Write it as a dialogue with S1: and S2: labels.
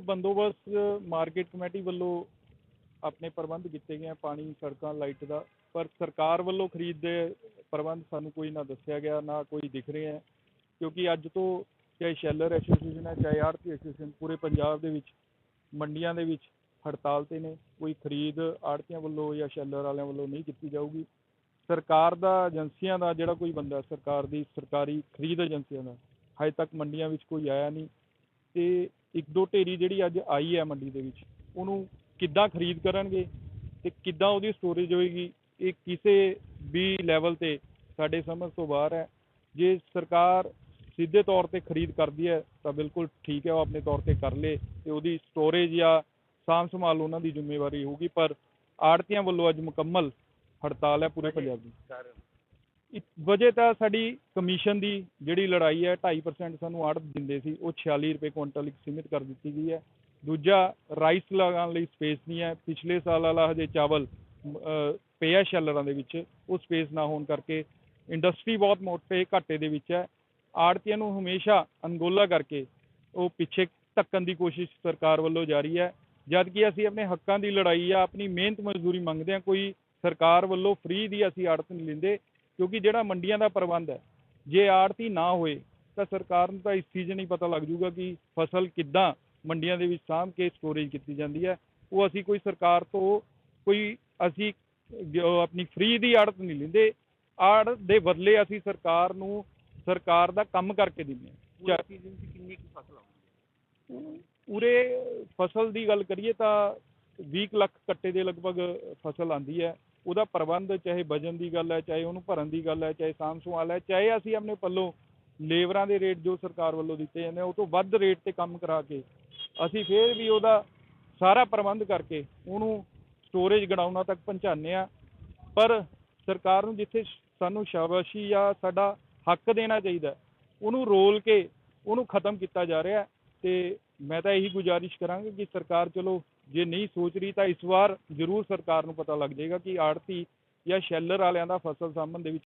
S1: ਬੰਦੋਬਸਤ market committee ਵੱਲੋਂ ਆਪਣੇ ਪ੍ਰਬੰਧ ਕੀਤੇ ਗਏ ਆ, ਪਾਣੀ, ਸੜਕਾਂ, ਲਾਈਟ ਦਾ। ਪਰ ਸਰਕਾਰ ਵੱਲੋਂ ਖਰੀਦ ਦੇ ਪ੍ਰਬੰਧ ਸਾਨੂੰ ਕੋਈ ਨਾ ਦੱਸਿਆ ਗਿਆ, ਨਾ ਕੋਈ ਦਿਖ ਰਹੇ ਹੈ। ਕਿਉਂਕਿ ਅੱਜ ਤੋਂ ਚਾਹੇ ਸ਼ੈਲਰ ਐਸੋਸੀਏਸ਼ਨ ਹੈ, ਚਾਹੇ ਆੜਤੀ ਐਸੋਸੀਏਸ਼ਨ, ਪੂਰੇ ਪੰਜਾਬ ਦੇ ਵਿੱਚ, ਮੰਡੀਆਂ ਦੇ ਵਿੱਚ ਹੜਤਾਲ ਤੇ ਨੇ। ਕੋਈ ਖਰੀਦ ਆੜਤੀਆਂ ਵੱਲੋਂ ਜਾਂ ਸ਼ੈਲਰ ਵਾਲਿਆਂ ਵੱਲੋਂ ਨਹੀਂ ਕੀਤੀ ਜਾਊਗੀ। ਸਰਕਾਰ ਦਾ, ਏਜੰਸੀਆਂ ਦਾ ਜਿਹੜਾ ਕੋਈ ਬੰਦਾ ਸਰਕਾਰ ਦੀ ਸਰਕਾਰੀ ਖਰੀਦ ਏਜੰਸੀਆਂ ਦਾ, ਹਜੇ ਤੱਕ ਮੰਡੀਆਂ ਵਿੱਚ ਕੋਈ ਆਇਆ ਨਹੀਂ। ਤੇ ਇੱਕ ਦੋ ਢੇਰੀ ਜਿਹੜੀ ਅੱਜ ਆਈ ਹੈ ਮੰਡੀ ਦੇ ਵਿੱਚ ਉਹਨੂੰ ਕਿੱਦਾਂ ਖਰੀਦ ਕਰਨਗੇ ਤੇ ਕਿੱਦਾਂ ਉਹਦੀ ਸਟੋਰੇਜ ਹੋਏਗੀ ਇਹ ਕਿਸੇ ਵੀ ਲੈਵਲ ਤੇ ਸਾਡੇ ਸਮਝ ਤੋਂ ਬਾਹਰ ਹੈ। ਜੇ ਸਰਕਾਰ ਸਿੱਧੇ ਤੌਰ ਤੇ ਖਰੀਦ ਕਰਦੀ ਹੈ ਤਾਂ ਬਿਲਕੁਲ ਠੀਕ ਹੈ ਉਹ ਆਪਣੇ ਤੌਰ ਤੇ ਕਰ ਲੇ ਤੇ ਉਹਦੀ ਸਟੋਰੇਜ ਜਾਂ ਸਾਂਭ ਸੰਭਾਲ ਉਹਨਾਂ ਦੀ ਜ਼ਿੰਮੇਵਾਰੀ ਹੋਊਗੀ ਪਰ ਆੜਤੀਆਂ ਵੱਲੋਂ ਅੱਜ ਮੁਕੰਮਲ ਹੜਤਾਲ ਹੈ ਪੂਰੇ ਪੰਜਾਬ ਦੀ। ਵਜ੍ਹਾ ਤਾਂ ਸਾਡੀ ਕਮਿਸ਼ਨ ਦੀ ਜਿਹੜੀ ਲੜਾਈ ਹੈ 2.5% ਸਾਨੂੰ ਆੜਤ ਦਿੰਦੇ ਸੀ, ਉਹ 46 ਰੁਪਏ ਕੁਇੰਟਲ ਇੱਕ ਸੀਮਿਤ ਕਰ ਦਿੱਤੀ ਗਈ ਹੈ। ਦੂਜਾ, ਰਾਈਸ ਲਗਾਉਣ ਲਈ ਸਪੇਸ ਨਹੀਂ ਹੈ। ਪਿਛਲੇ ਸਾਲ ਵਾਲਾ ਹਜੇ ਚਾਵਲ ਪਿਆ ਸ਼ੈਲਰਾਂ ਦੇ ਵਿੱਚ, ਉਹ ਸਪੇਸ ਨਾ ਹੋਣ ਕਰਕੇ ਇੰਡਸਟਰੀ ਬਹੁਤ ਮੋਟੇ ਘਾਟੇ ਦੇ ਵਿੱਚ ਹੈ। ਆੜਤੀਆਂ ਨੂੰ ਹਮੇਸ਼ਾ ਅਨਗੋਲਾ ਕਰਕੇ ਉਹ ਪਿੱਛੇ ਧੱਕਣ ਦੀ ਕੋਸ਼ਿਸ਼ ਸਰਕਾਰ ਵੱਲੋਂ ਜਾਰੀ ਹੈ। ਜਦ ਕਿ ਅਸੀਂ ਆਪਣੇ ਹੱਕਾਂ ਦੀ ਲੜਾਈ ਆ ਆਪਣੀ ਮਿਹਨਤ ਮਜ਼ਦੂਰੀ ਮੰਗਦੇ ਹਾਂ, ਕੋਈ ਸਰਕਾਰ ਵੱਲੋਂ ਫ੍ਰੀ ਦੀ ਅਸੀਂ ਆੜਤ ਨਹੀਂ ਲੈਂਦੇ। ਕਿਉਂਕਿ ਜਿਹੜਾ ਮੰਡੀਆਂ ਦਾ ਪ੍ਰਬੰਧ ਹੈ ਜੇ ਆੜਤੀ ਨਾ ਹੋਏ ਤਾਂ ਸਰਕਾਰ ਨੂੰ ਤਾਂ ਇਸ ਚੀਜ਼ ਨਹੀਂ ਪਤਾ ਲੱਗ ਜੂਗਾ ਕਿ ਫਸਲ ਕਿੱਦਾਂ ਮੰਡੀਆਂ ਦੇ ਵਿੱਚ ਸਾਂਭ ਕੇ ਸਟੋਰੇਜ ਕੀਤੀ ਜਾਂਦੀ ਹੈ। ਉਹ ਅਸੀਂ ਕੋਈ ਸਰਕਾਰ ਤੋਂ ਕੋਈ ਅਸੀਂ ਆਪਣੀ ਫ੍ਰੀ ਦੀ ਆੜਤ ਨਹੀਂ ਲੈਂਦੇ। ਆੜਤ ਦੇ ਬਦਲੇ ਅਸੀਂ ਸਰਕਾਰ ਨੂੰ ਸਰਕਾਰ ਦਾ ਕੰਮ ਕਰਕੇ ਦਿੰਦੇ ਹਾਂ।
S2: ਸੀਜ਼ਨ 'ਚ ਕਿੰਨੀ ਕੁ ਫਸਲ ਆਉਂਦੀ ਹੈ?
S1: ਪੂਰੇ ਫਸਲ ਦੀ ਗੱਲ ਕਰੀਏ ਤਾਂ 20 ਲੱਖ ਕੱਟੇ ਦੇ ਲਗਭਗ ਫਸਲ ਆਂਦੀ ਹੈ। ਉਹਦਾ ਪ੍ਰਬੰਧ ਚਾਹੇ ਵਜਨ ਦੀ ਗੱਲ ਹੈ ਚਾਹੇ ਉਹਨੂੰ ਭਰਨ ਦੀ ਗੱਲ ਹੈ ਚਾਹੇ ਸਾਂਭ ਸੰਭਾਲ ਹੈ ਚਾਹੇ ਅਸੀਂ ਆਪਣੇ ਪੱਲੋਂ ਲੇਬਰਾਂ ਦੇ ਰੇਟ ਜੋ ਸਰਕਾਰ ਵੱਲੋਂ ਦਿੱਤੇ ਜਾਂਦੇ ਆ, ਉਹ ਤੋਂ ਵੱਧ ਰੇਟ ਤੇ ਕੰਮ ਕਰਾ ਕੇ ਅਸੀਂ ਫਿਰ ਵੀ ਉਹਦਾ ਸਾਰਾ ਪ੍ਰਬੰਧ ਕਰਕੇ ਉਹਨੂੰ ਸਟੋਰੇਜ ਗਡਾਊਨਾਂ ਤੱਕ ਪਹੁੰਚਾਉਂਦੇ ਆ ਪਰ ਸਰਕਾਰ ਨੂੰ ਜਿੱਥੇ ਸਾਨੂੰ ਸ਼ਾਬਾਸ਼ੀ ਜਾਂ ਸਾਡਾ ਹੱਕ ਦੇਣਾ ਚਾਹੀਦਾ ਉਹਨੂੰ ਰੋਲ ਕੇ ਉਹਨੂੰ ਖਤਮ ਕੀਤਾ ਜਾ ਰਿਹਾ ਹੈ ਤੇ ਮੈਂ ਤਾਂ ਇਹੀ ਗੁਜ਼ਾਰਿਸ਼ ਕਰਾਂਗਾ ਕਿ ਸਰਕਾਰ ਚਲੋ, ਜੇ ਨਹੀਂ ਸੋਚ ਰਹੀ ਤਾਂ ਇਸ ਵਾਰ ਜ਼ਰੂਰ ਸਰਕਾਰ ਨੂੰ ਪਤਾ ਲੱਗ ਜਾਏਗਾ ਕਿ ਆੜਤੀ ਜਾਂ ਸ਼ੈਲਰ ਵਾਲਿਆਂ ਦਾ ਫਸਲ ਸਾਂਭਣ ਦੇ ਵਿੱਚ